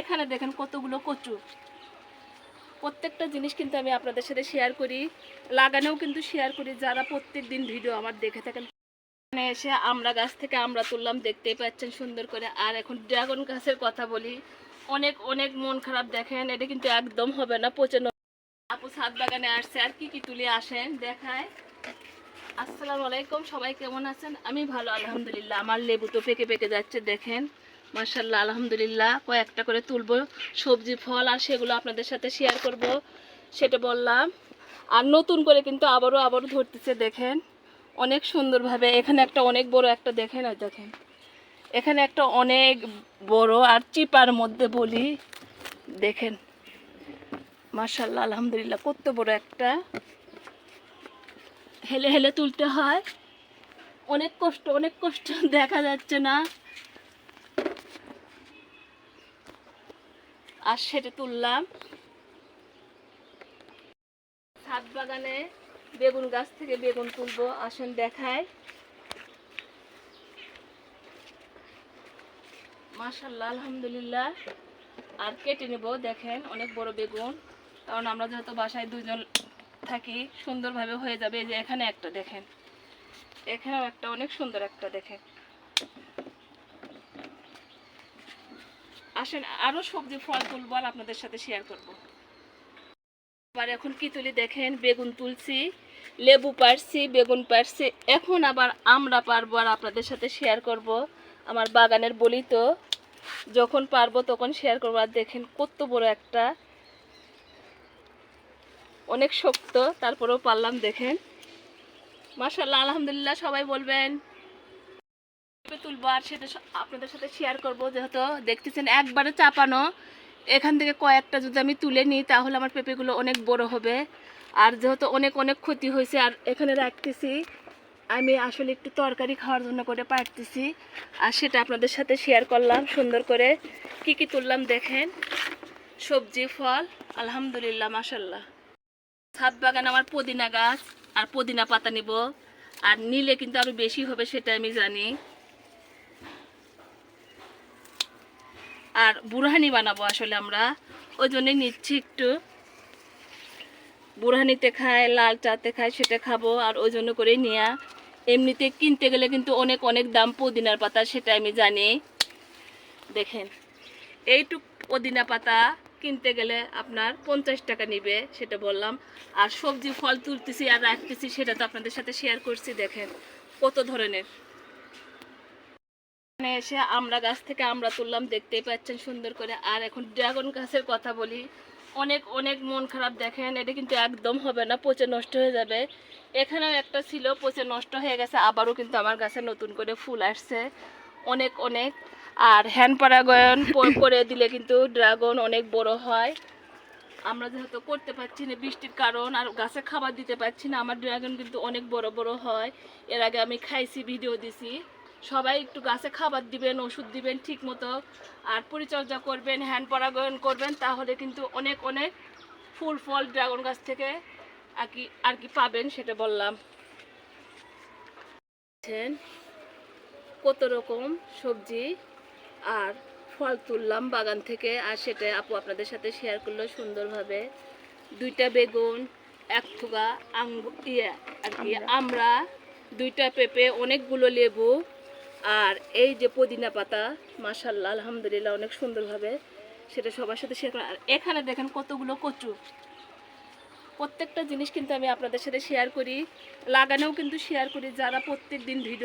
এখানে দেখেন কতগুলো কচু। প্রত্যেকটা জিনিস কিন্তু আমি আপনাদের সাথে শেয়ার করি। লাগানোও কিন্তু শেয়ার করি। যারা প্রত্যেক দিন ভিডিও আমার দেখে থাকেন, এখানে এসে আমরা গাছ থেকে আমরা তুললাম, দেখতেই পাচ্ছেন সুন্দর করে। আর এখন ড্রাগন গাছের কথা বলি, অনেক অনেক মন খারাপ দেখেন। এটা কিন্তু একদম হবে না পচে আপু ছাদ বাগানে আসছে। আর কি কি তুলে আসেন দেখায়। আসসালামু আলাইকুম, সবাই কেমন আছেন? আমি ভালো, আলহামদুলিল্লাহ। আমার লেবু তো পেকে পেকে যাচ্ছে, দেখেন। মার্শাল্লাহ আলহামদুলিল্লাহ। কয়েকটা করে তুলবো, সবজি, ফল আর সেগুলো আপনাদের সাথে শেয়ার করব। সেটা বললাম। আর নতুন করে কিন্তু আবারও আবারও ধরতেছে, দেখেন। অনেক সুন্দরভাবে, এখানে একটা অনেক বড় একটা দেখেন আর দেখেন। এখানে একটা অনেক বড় আর চিপার মধ্যে বলি, দেখেন। মার্শাল্লাহ আলহামদুলিল্লাহ, কত বড় একটা। হেলে হেলে তুলতে হয়। অনেক কষ্ট অনেক কষ্ট, দেখা যাচ্ছে না। আর সেটা তুললাম। ছাদ বাগানে বেগুন গাছ থেকে বেগুন তুলবো, আসেন দেখায় মাশাল্লাহ আলহামদুলিল্লাহ। আর কেটে নেব, দেখেন অনেক বড় বেগুন। কারণ আমরা যেহেতু বাসায় দুজন থাকি, সুন্দরভাবে হয়ে যাবে। যে এখানে একটা, দেখেন। এখানেও একটা, অনেক সুন্দর একটা, দেখেন। আসেন আরও সবজি ফল তুলবো আর আপনাদের সাথে শেয়ার করব। আবার এখন কি তুলি দেখেন, বেগুন তুলছি, লেবু পারছি, বেগুন পারছি। এখন আবার আমরা পারব আর আপনাদের সাথে শেয়ার করব আমার বাগানের বলি তো। যখন পারব তখন শেয়ার করব। আর দেখেন কত বড় একটা, অনেক শক্ত, তারপরেও পারলাম দেখেন। মাশাল্লাহ আলহামদুলিল্লাহ সবাই বলবেন। তুলবো আর সেটা আপনাদের সাথে শেয়ার করব। যেহেতু দেখতেছেন একবারে চাপানো। এখান থেকে কয়েকটা যদি আমি তুলে নিই, তাহলে আমার পেঁপেগুলো অনেক বড় হবে। আর যেহেতু অনেক অনেক ক্ষতি হয়েছে, আর এখানে রাখতেছি। আমি আসলে একটু তরকারি খাওয়ার জন্য করে পারতেছি। আর সেটা আপনাদের সাথে শেয়ার করলাম সুন্দর করে। কি কি তুললাম দেখেন। সবজি, ফল, আলহামদুলিল্লাহ মাসাল্লাহ ছাদ বাগান আমার পুদিনা গাছ আর পুদিনা পাতা নিব। আর নিলে কিন্তু আরও বেশি হবে সেটা আমি জানি। আর বুরহানি বানাবো আসলে আমরা। ওই জন্যে নিচ্ছি একটু। বুরহানিতে খায় লাল চাতে খায় সেটা খাব। আর ওই জন্য করেই নেওয়া এমনিতে কিনতে গেলে কিন্তু অনেক অনেক দাম পুদিনার পাতা, সেটা আমি জানি। দেখেন, এইটুক পুদিনা পাতা কিনতে গেলে আপনার পঞ্চাশ টাকা নিবে, সেটা বললাম। আর সবজি, ফল তুলতেছি আর রাখতেছি, সেটা তো আপনাদের সাথে শেয়ার করছি, দেখেন। কত ধরনের। এখানে এসে আমরা গাছ থেকে আমরা তুললাম, দেখতেই পাচ্ছেন সুন্দর করে। আর এখন ড্রাগন গাছের কথা বলি, অনেক অনেক মন খারাপ দেখেন, এটা কিন্তু একদম হবে না, পচে নষ্ট হয়ে যাবে। এখানেও একটা ছিল, পচে নষ্ট হয়ে গেছে, আবারও কিন্তু আমার গাছে নতুন করে ফুল আসছে, অনেক অনেক। আর হ্যান্ড পরাগায়ন করে দিলে কিন্তু ড্রাগন অনেক বড় হয়। আমরা যেহেতু করতে পারছি না বৃষ্টির কারণ, আর গাছে খাবার দিতে পারছি না, আমার ড্রাগন কিন্তু অনেক বড় বড় হয়। এর আগে আমি খাইছি, ভিডিও দিছি। সবাই একটু গাছে খাবার দিবেন ওষুধ দিবেন ঠিক মতো আর পরিচর্যা করবেন হ্যান্ড পরাগায়ন করবেন তাহলে কিন্তু অনেক অনেক ফুল ফল ড্রাগন গাছ থেকে আর কি আর কি পাবেন সেটা বললাম। কত রকম সবজি আর ফল তুললাম বাগান থেকে আর সেটা আপু আপনাদের সাথে শেয়ার করল সুন্দরভাবে। দুইটা বেগুন এক থোকা আঙ্গু ইয়ে আর কি আমরা দুইটা পেঁপে অনেকগুলো লেবু আর এই যে পদিনা পাতা মাশাল্লাহ আলহামদুলিল্লাহ, অনেক সুন্দরভাবে সেটা সবার সাথে শেয়ার করা আর এখানে দেখেন কতগুলো কচু। প্রত্যেকটা জিনিস কিন্তু আমি আপনাদের সাথে শেয়ার করি। লাগানোও কিন্তু শেয়ার করি। যারা প্রত্যেক দিন ভিডিও